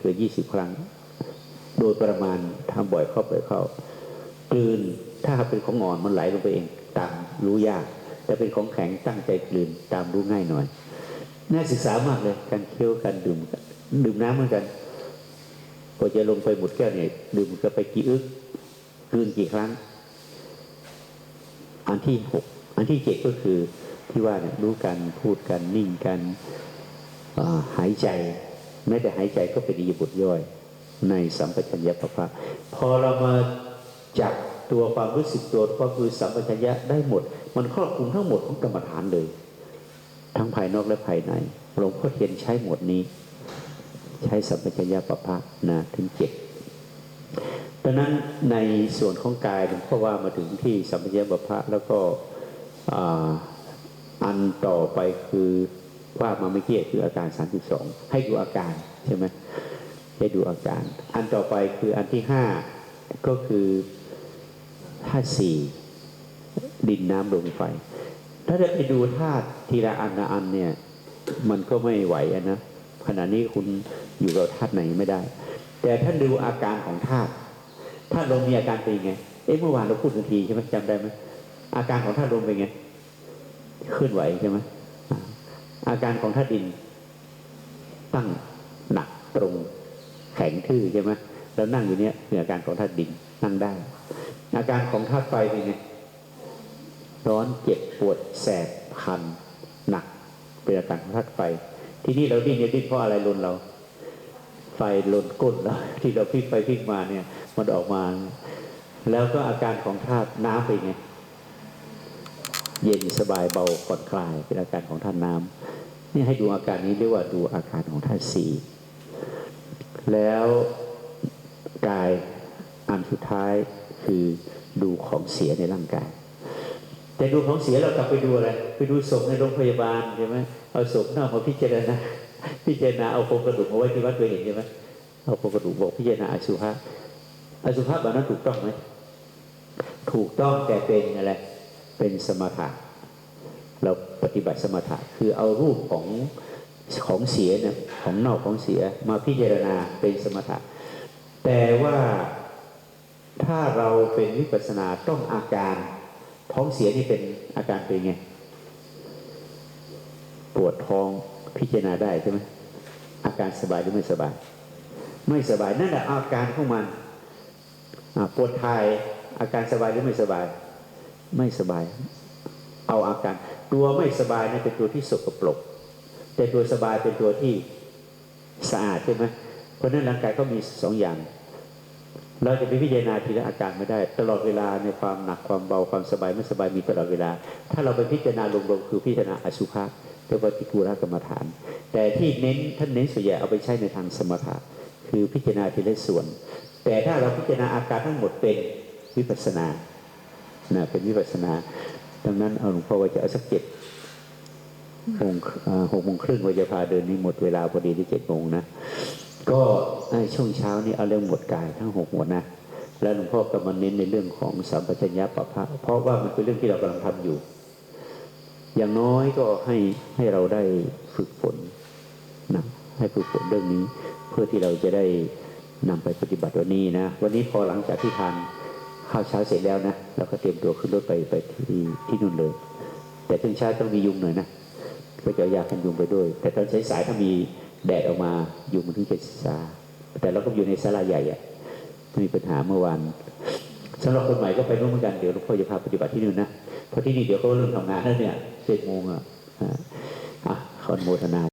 เกินยี่สิบครั้ง โดยประมาณทำบ่อยเข้าไปเข้ากลืนถ้าเป็นของอ่อนมันไหลลงไปเอง ตามรู้ยาก แต่เป็นของแข็งตั้งใจกลืนตามรู้ง่ายหน่อย น่าศึกษามากเลยการเคี้ยวการดื่มดื่มน้ำเหมือนกันพอจะลงไปหมดแก้วเนี่ยดื่มก็ไปกี่อึกกลืนกี่ครั้ง อันที่หกอันที่เจ็ดก็คือที่ว่าเนี่ยรู้กันพูดกันนิ่งกันหายใจ แม้แต่หายใจก็เป็นอิริยาบถย่อย ในสัมปชัญญะปะพะพอเรามาจับตัวความรู้สึกตัวก็คือสัมปชัญญะได้หมด มันครอบคลุมทั้งหมดของกรรมฐานเลย ทั้งภายนอกและภายในหลวงพ่อเทียนใช้หมดนี้ ใช้สัมปชัญญะปะพะนะถึงเจ็ดดังนั้นในส่วนของกายหลวงพ่อว่ามาถึงที่สัมปชัญญะปะพะแล้วก็ออันต่อไปคือ ว่ามาไม่เกี่ยคืออาการ 32 ให้ดูอาการใช่ไหมให้ดูอาการ อันต่อไปคืออันที่ห้าก็คือธาตุสี่ดินน้ำลมไฟ ถ้าจะไปดูธาตุทีละอันละอันเนี่ยมันก็ไม่ไหวะนะขณะนี้คุณอยู่กับธาตุไหนไม่ได้ แต่ถ้าดูอาการของธาตุธาตุลมมีอาการเป็นยังไงเอ๊ะเมื่อวานเราพูดทันทีใช่ไหมจำได้ไหมอาการของธาตุลมเป็นไงเคลื่อนไหวใช่ไหม อาการของธาตุดิน ตั้งหนักตรงแข็งทื่อใช่ไหมแล้วนั่งอยู่เนี้ยคืออาการของธาตุดินนั่งได้ อาการของธาตุไฟเป็นไงร้อนเจ็บปวดแสบคันหนักเป็นอาการของธาตุไฟ ที่นี่เราดิ้นเนี่ยดิ้นเพราะอะไรลนเรา ไฟลนก้นเราที่เราพลิกไปพลิกมาเนี่ย มันออกมา แล้วก็อาการของธาตุน้ำเป็นไงเย็นสบายเบาผ่อนคลายเป็นอาการของธาตุน้ำ นี่ให้ดูอาการนี้เรียกว่าดูอาการของธาตุสีแล้วกายอันสุดท้ายคือดูของเสียในร่างกาย แต่ดูของเสียเรากลับไปดูอะไรไปดูศพในโรงพยาบาลใช่ไหมเอาศพเน่ามาพิจารณาพิจารณาเอาโครงกระดูกมาไว้ที่วัดเคยเห็นใช่ไหมเอาโครงกระดูกบอกพิจารณาอสุภะอสุภะแบบนั้นถูกต้องไหมถูกต้องแต่เป็นอะไรเป็นสมถะ เราปฏิบัติสมถะคือเอารูปของของเสียเนี่ยของนอกของเสียมาพิจารณาเป็นสมถะ แต่ว่าถ้าเราเป็นวิปัสสนาต้องอาการท้องเสียนี่เป็นอาการเป็นไงปวดท้องพิจารณาได้ใช่ไหมอาการสบายหรือไม่สบาย ไม่สบายนั่นแหละอาการของมันปวดทายอาการสบายหรือไม่สบาย ไม่สบาย เอาอาการ ตัวไม่สบายนี่เป็นตัวที่สกปรก แต่ตัวสบายเป็นตัวที่สะอาดใช่ไหมเพราะนั้นร่างกายก็มีสองอย่าง เราจะไปพิจารณาทีละอาการไม่ได้ ตลอดเวลาในความหนักความเบาความสบายไม่สบายมีตลอดเวลา ถ้าเราไปพิจารณาลงๆคือพิจารณาอสุภะเรียกว่าติกูรกรรมฐาน แต่ที่เน้นท่านเน้นส่วนใหญ่เอาไปใช้ในทางสมถะคือพิจารณาทีละส่วน แต่ถ้าเราพิจารณาอาการทั้งหมดเป็นวิปัสสนานะเป็นวิปัสสนา ดังนั้นเอาหลวงพ่อว่าจะเอาสักเจ็ดหกอ่าหกโมงครึ่งว่าจะพาเดินนี่หมดเวลาพอดีที่เจ็ดโมงนะ ก็ช่วงเช้านี่เอาเรื่องหมดกายทั้งหกหมดนะ แล้วหลวงพ่อก็มาเน้นในเรื่องของสัมปชัญญะปะพะเพราะว่ามันเป็นเรื่องที่เรากำลังทำอยู่ อย่างน้อยก็ให้ให้เราได้ฝึกฝนนะให้ฝึกฝนเรื่องนี้ เพื่อที่เราจะได้นำไปปฏิบัติวันนี้นะ วันนี้พอหลังจากที่ทาน ข้าวเช้าเสร็จแล้วนะเราก็เตรียมตัวขึ้นรถไปไปที่ที่นู่นเลย แต่ถึงเช้าต้องมียุงหน่อยนะก็จะอยากันยุงไปด้วย แต่ตอนสายๆถ้ามีแดดออกมายุงมันถึงจะซาแต่เราก็อยู่ในศาลาใหญ่อะมีปัญหาเมื่อวานสำหรับคนใหม่ก็ไปร่วมกันเดี๋ยวหลวงพ่อจะพาปฏิบัติที่นู่นนะเพราะที่นี่เดี๋ยวก็เริ่มทำงานแล้วเนี่ยเจ็ดโมงอะอะขอนุโมทนา